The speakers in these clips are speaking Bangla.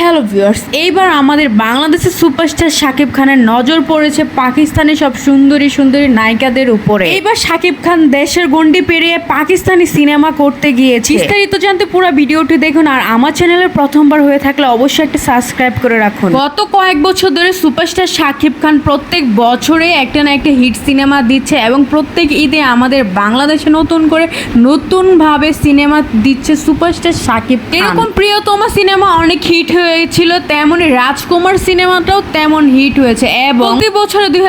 হ্যালো ভিউয়ার্স এইবার আমাদের বাংলাদেশের সুপারস্টার শাকিব খানের নজর পড়েছে পাকিস্তানি সব সুন্দরী সুন্দরী নায়িকাদের উপরে। এইবার শাকিব খান দেশের গন্ডি পেরিয়ে পাকিস্তানি সিনেমা করতে গিয়েছে। বিস্তারিত জানতে পুরো ভিডিওটি দেখুন আর আমার চ্যানেলে প্রথমবার হয়ে থাকলে অবশ্যই একটা সাবস্ক্রাইব করে রাখুন। গত কয়েক বছর ধরে সুপারস্টার শাকিব খান প্রত্যেক বছরে একটা না একটা হিট সিনেমা দিচ্ছে এবং প্রত্যেক ঈদে আমাদের বাংলাদেশে নতুন করে নতুনভাবে সিনেমা দিচ্ছে সুপারস্টার খান। এরকম প্রিয়তমা সিনেমা অনেক হিট হয়েছিল তেমনই রাজকুমার সিনেমাটাও তেমন হিট হয়েছে এবং প্রতি বছর দুই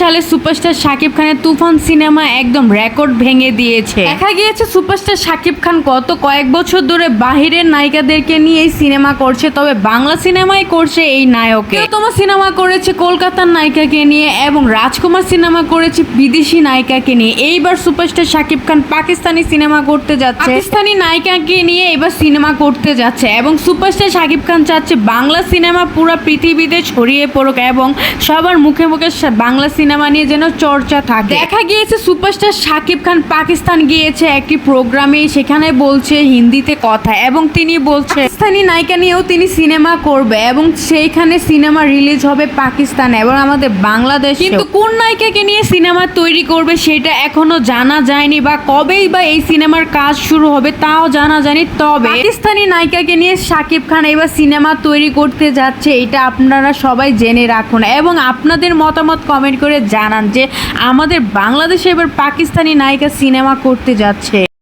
সালে সুপারস্টার শাকিব খানের তুফান সিনেমা একদম রেকর্ড ভেঙে দিয়েছে। দেখা গিয়েছে সুপারস্টার শাকিব খান গত কয়েক বছর ধরে বাহিরের নায়িকাদেরকে নিয়ে এই সিনেমা করছে, তবে বাংলা সিনেমাই করছে এই নায়ক প্রিয়তমা সিনেমা করেছে কলকাতার নায়িকাকে নিয়ে এবং রাজকুমার সিনেমা করেছে বিদেশি নায়িকাকে নিয়ে। এইবার সুপারস্টার শাকিব খান পাকিস্তানি সিনেমা করতে যাচ্ছে। পাকিস্তানি নায়িকাকে নিয়ে এবার সিনেমা করতে যাচ্ছে এবং সুপারস্টার শাকিব খান চাচ্ছে। বাংলা সিনেমা পুরো পৃথিবীতে ছড়িয়ে পড়ুক এবং সবার মুখে মুখে বাংলা সিনেমা নিয়ে যেন চর্চা থাকে। দেখা গিয়েছে সুপারস্টার শাকিব খান পাকিস্তান গিয়েছে একটি প্রোগ্রামে, সেখানে বলছে হিন্দিতে কথা এবং তিনি বলছে পাকিস্তানি নায়িকা নিয়েও তিনি সিনেমা করবে এবং সেইখানে সিনেমা রিলিজ হবে পাকিস্তানে এবং আমাদের বাংলাদেশ কিন্তু কোন নায়িকাকে নিয়ে সিনেমা তৈরি করবে সেটা এখনও জানা যায়নি বা কবেই বা এই সিনেমার কাজ শুরু হবে তাও জানা যায়নি তবে পাকিস্তানি নায়িকাকে নিয়ে শাকিব খান এবার সিনেমা তৈরি করতে যাচ্ছে এটা আপনারা সবাই জেনে রাখুন এবং আপনাদের মতামত কমেন্ট করে জানান যে আমাদের বাংলাদেশে এবার পাকিস্তানি নায়িকা সিনেমা করতে যাচ্ছে।